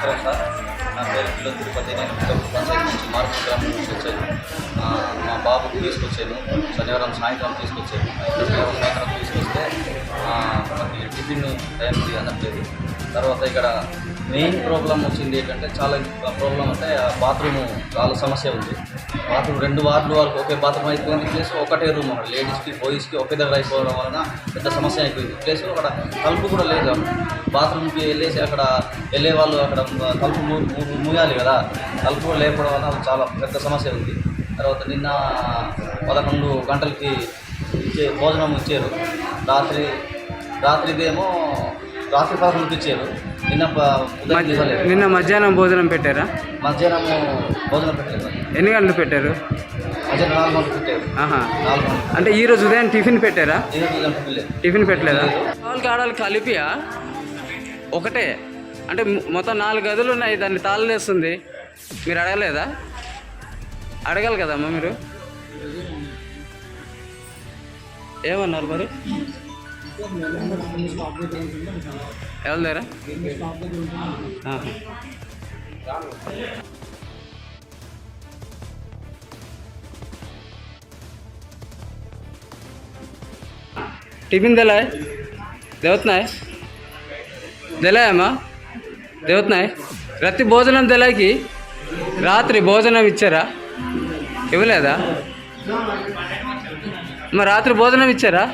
నమస్కారం సార్ నా పేరు పిల్లలు తిరుపతి నేను పిల్లలు పంచాయతీ నుంచి మార్పు గ్రామం నుంచి వచ్చాను మా బాబుకి తీసుకొచ్చాను. శనివారం సాయంత్రం తీసుకొచ్చాను. సాయంత్రం తీసుకొస్తే మనకి టిఫిన్ టైంకి అందట్లేదు తర్వాత ఇక్కడ మెయిన్ ప్రాబ్లం వచ్చింది ఏంటంటే చాలా ప్రాబ్లం అంటే బాత్రూమ్ చాలా సమస్య ఉంది. బాత్రూమ్ రెండు వార్డుల వరకు ఒకే బాత్రూమ్ అయిపోయింది. ప్లస్ ఒకటే రూమ్ అక్కడ లేడీస్కి బాయ్స్కి ఒకే దగ్గర అయిపోవడం వలన పెద్ద సమస్య అయిపోయింది. ప్లస్ అక్కడ తలుపు కూడా లేదు బాత్రూమ్కి వెళ్ళేసి అక్కడ వెళ్ళే వాళ్ళు అక్కడ తలుపు మూ- మూయాలి కదా. తలుపు కూడా లేకపోవడం వలన చాలా పెద్ద సమస్య ఉంది. తర్వాత నిన్న పదకొండు గంటలకి ఇచ్చే భోజనం ఇచ్చారు. రాత్రి రాత్రిదేమో ఇచ్చారు. నిన్న మధ్యాహ్నం భోజనం పెట్టారా? మధ్యాహ్నం భోజనం పెట్టలేదు. ఎన్ని గంటలు పెట్టారు? మధ్యాహ్నం నాలుగు గంటలు పెట్టారు. నాలుగు అంటే ఈ రోజు ఉదయం టిఫిన్ పెట్టారా? టిఫిన్ పెట్టలేదా? వాళ్ళకి ఆడాలి కలిపియా? ఒకటే. అంటే మొత్తం నాలుగు గదులు ఉన్నాయి దాన్ని తాళలేస్తుంది. మీరు అడగలేదా? అడగాలి కదమ్మా మీరు? ఏమన్నారు మరి? ఎవరి దగ్గర? టిఫిన్ తెలాయ్? దేవతనాయ్? తెలాయమ్మా? దేవుతున్నాయి ప్రతి భోజనం తెలాకి రాత్రి భోజనం ఇచ్చారా? ఇవ్వలేదా? మా రాత్రి భోజనం ఇచ్చారా?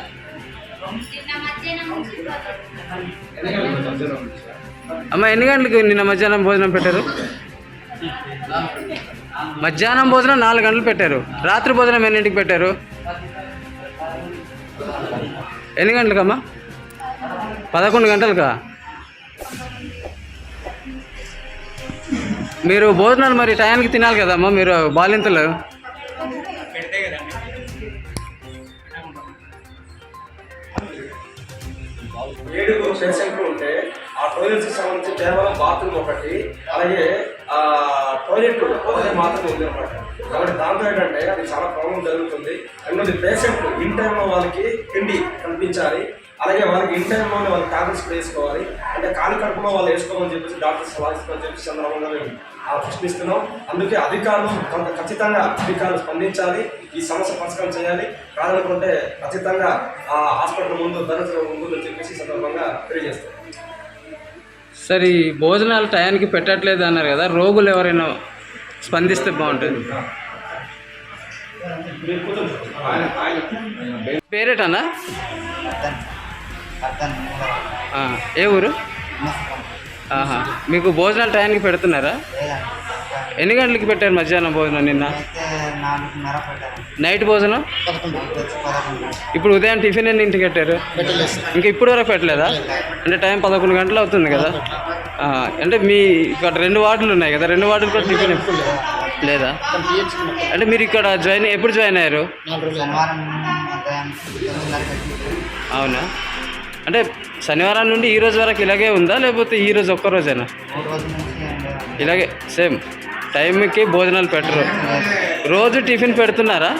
అమ్మ ఎన్ని గంటలకు నిన్న మధ్యాహ్నం భోజనం పెట్టారు? మధ్యాహ్నం భోజనం నాలుగు గంటలు పెట్టారు. రాత్రి భోజనం ఎన్నింటికి పెట్టారు? ఎన్ని గంటలకమ్మా? పదకొండు గంటలకా? మీరు భోజనాలు మరి టయానికి తినాలి కదమ్మా మీరు బాలింతలు. ఏడుగురు పేషెంట్లు ఉంటే ఆ టాయిలెట్స్ సంబంధించి కేవలం బాత్రూమ్ ఒకటి అలాగే ఆ టాయిలెట్ ఒకటి మాత్రమే ఉంది అనమాట కాబట్టి దాంతో ఏంటంటే అది చాలా ప్రాబ్లం జరుగుతుంది. రెండోది పేషెంట్లు ఇన్ టైంలో వాళ్ళకి తిండి కనిపించాలి అలాగే వాళ్ళకి ఇన్ టైంలోనే వాళ్ళకి టాబ్లెట్స్ వేసుకోవాలి. అంటే కాలి కడుపులో వాళ్ళు వేసుకోమని చెప్పేసి డాక్టర్స్ సలహా ఇస్తామని చెప్పేసి సందర్భంగా మేము ఆ ప్రశ్నిస్తున్నాం అందుకే అధికారులు కొంత ఖచ్చితంగా అధికారులు స్పందించాలి ఈ సమస్య పరిష్కారం చేయాలి. కాదనుకుంటే ఖచ్చితంగా ఆ హాస్పిటల్ ముందు ధరించడం ముందు చెప్పేసి సందర్భంగా తెలియజేస్తాం సరే ఈ భోజనాలు టయానికి పెట్టట్లేదు అన్నారు కదా రోగులు ఎవరైనా స్పందిస్తే బాగుంటుంది. పేరేటన్నా? ఏ ఊరు? ఆహా. మీకు భోజనాలు టయానికి పెడుతున్నారా? ఎన్ని గంటలకి పెట్టారు మధ్యాహ్నం భోజనం నిన్న? నైట్ భోజనం? ఇప్పుడు ఉదయం టిఫిన్ ఎన్ని ఇంటికి పెట్టారు? ఇంకా ఇప్పుడు వరకు పెట్టలేదా? అంటే టైం పదకొండు గంటలు అవుతుంది కదా? అంటే మీ ఇక్కడ రెండు వార్డులు ఉన్నాయి కదా? రెండు వార్డులు కూడా టిఫిన్ లేదా? అంటే మీరు ఇక్కడ జాయిన్ ఎప్పుడు జాయిన్ అయ్యారు? అవునా? అంటే శనివారం నుండి ఈ రోజు వరకు ఇలాగే ఉందా? లేకపోతే ఈ రోజు ఒక్క రోజేనా? ఇలాగే సేమ్. టైంకి భోజనాలు పెట్టరు. రోజు టిఫిన్ పెడుతున్నారా?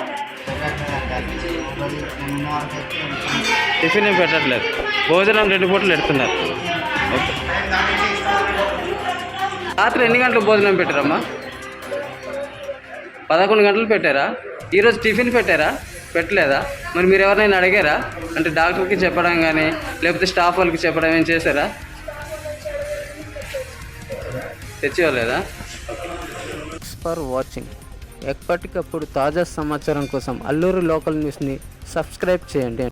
టిఫిన్ ఏం పెట్టట్లేదు. భోజనం రెండు పూటలు పెడుతున్నారు. ఓకే. రాత్రి ఎన్ని గంటలు భోజనం పెట్టారమ్మా? పదకొండు గంటలు పెట్టారా? ఈరోజు టిఫిన్ పెట్టారా? పెట్టలేదా? మరి మీరు ఎవరినైనా అడిగారా? అంటే డాక్టర్కి చెప్పడం కానీ లేకపోతే స్టాఫ్ వాళ్ళకి చెప్పడం ఏం చేశారా? తెచ్చివ్వలేదా? ఫర్ వాచింగ్ ఎప్పటికప్పుడు తాజా సమాచారం కోసం అల్లూరు లోకల్ న్యూస్ని సబ్స్క్రైబ్ చేయండి.